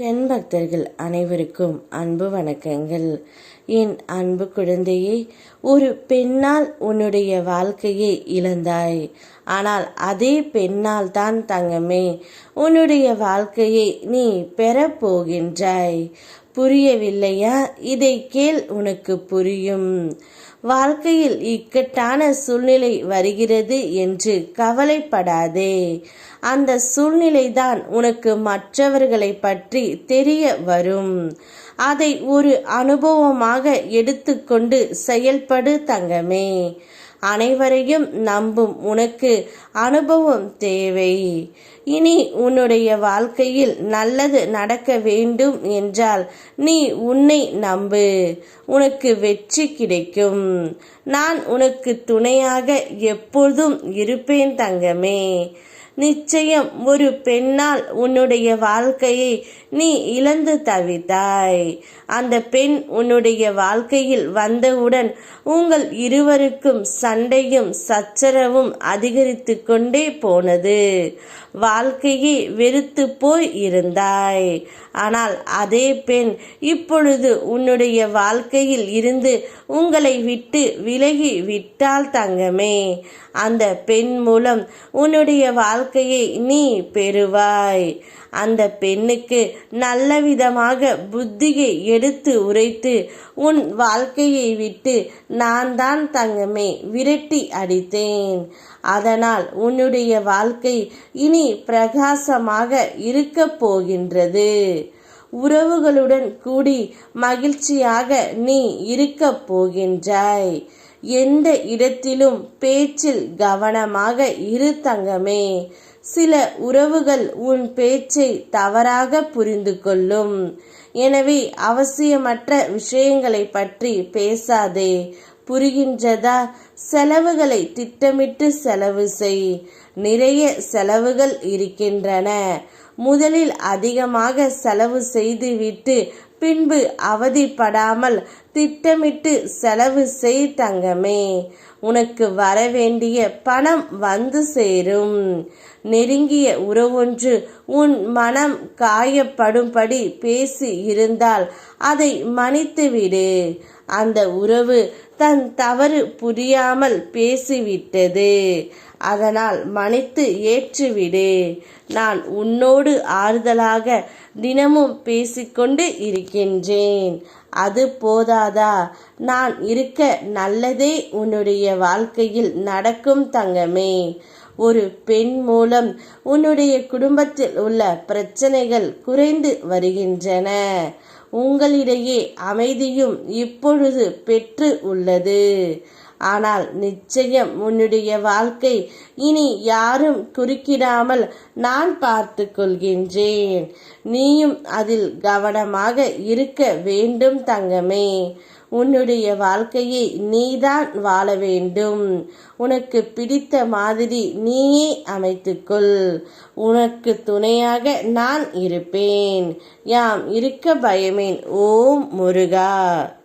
என் பக்தர்கள் அனைவருக்கும் அன்பு வணக்கங்கள். என் அன்பு குழந்தையே ஒரு பெண்ணால் உன்னுடைய வாழ்க்கையை இழந்தாய். ஆனால் அதே பெண்ணால் தான் தங்கமே உன்னுடைய வாழ்க்கையை நீ பெறப்போகின்றாய் புரியவில்லையா? இதை கேள் உனக்கு புரியும். வாழ்க்கையில் இக்கட்டான சூழ்நிலை வருகிறது என்று கவலைப்படாதே. அந்த சூழ்நிலைதான் உனக்கு மற்றவர்களை பற்றி தெரிய வரும். அதை ஒரு அனுபவமாக எடுத்துக்கொண்டு செயல்படு தங்கமே. அனைவரையும் நம்பும் உனக்கு அனுபவம் தேவை. இனி உன்னுடைய வாழ்க்கையில் நல்லது நடக்க வேண்டும் என்றால் நீ உன்னை நம்பு. உனக்கு வெற்றி கிடைக்கும். நான் உனக்கு துணையாக எப்பொழுதும் இருப்பேன் தங்கமே. நிச்சயம் ஒரு பெண்ணால் உன்னுடைய வாழ்க்கையை நீ இழந்து தவித்தாய். அந்த பெண் உன்னுடைய வாழ்க்கையில் வந்தவுடன் உங்கள் இருவருக்கும் சண்டையும் சச்சரவும் அதிகரித்து கொண்டே போனது. வாழ்க்கையே வெறுத்து போய் இருந்தாய். ஆனால் அதே பெண் இப்பொழுது உன்னுடைய வாழ்க்கையில் இருந்து உங்களை விட்டு விலகி விட்டால் தங்கமே. அந்த பெண் மூலம் உன்னுடைய வாழ்க்கை வாழ்க்கையை நீ பெறுவாய். அந்த பெண்ணுக்கு நல்ல விதமாக புத்தியை எடுத்து உரைத்து உன் வாழ்க்கையை விட்டு நான் தான் தங்கமே விரட்டி அடித்தேன். அதனால் உன்னுடைய வாழ்க்கை இனி பிரகாசமாக இருக்கப் போகின்றது. உறவுகளுடன் கூடி மகிழ்ச்சியாக நீ இருக்கப் போகின்றாய். எந்த இடத்திலும் பேச்சில் கவனமாக இரு தங்கமே. சில உறவுகள் உன் பேச்சை தவறாக புரிந்து கொள்ளும். எனவே அவசியமற்ற விஷயங்களை பற்றி பேசாதே. புரிகின்றதா? செலவுகளை திட்டமிட்டு செலவு செய். நிறைய செலவுகள் இருக்கின்றன. முதலில் அதிகமாக செலவு செய்துவிட்டு பின்பு அவதிப்படாமல் திட்டமிட்டு செலவு செய் தங்கமே. உனக்கு வரவேண்டிய பணம் வந்து சேரும். நெருங்கிய உறவொன்று உன் மனம் காயப்படும்படி பேசி இருந்தால் அதை மன்னித்துவிடு. அந்த உறவு தன் தவறு புரியாமல் பேசிவிட்டது. அதனால் மன்னித்து ஏற்றுவிடு. நான் உன்னோடு ஆறுதலாக தினமும் பேசிக்கொண்டு இருக்கின்றேன். அது போதாதா? நான் இருக்க நல்லதே உன்னுடைய வாழ்க்கையில் நடக்கும் தங்கமே. ஒரு பெண் மூலம் உன்னுடைய குடும்பத்தில் உள்ள பிரச்சனைகள் குறைந்து வருகின்றன. உங்களிடையே அமைதியும் இப்பொழுது பெற்று உள்ளது. ஆனால் நிச்சயம் உன்னுடைய வாழ்க்கை இனி யாரும் குறுக்கிடாமல் நான் பார்த்து கொள்கின்றேன் நீயும் அதில் கவனமாக இருக்க வேண்டும் தங்கமே. உன்னுடைய வாழ்க்கையை நீதான் வாழ வேண்டும். உனக்கு பிடித்த மாதிரி நீயே அமைத்துக்கொள். உனக்கு துணையாக நான் இருப்பேன். யாம் இருக்க பயமேன் ஓம் முருகா.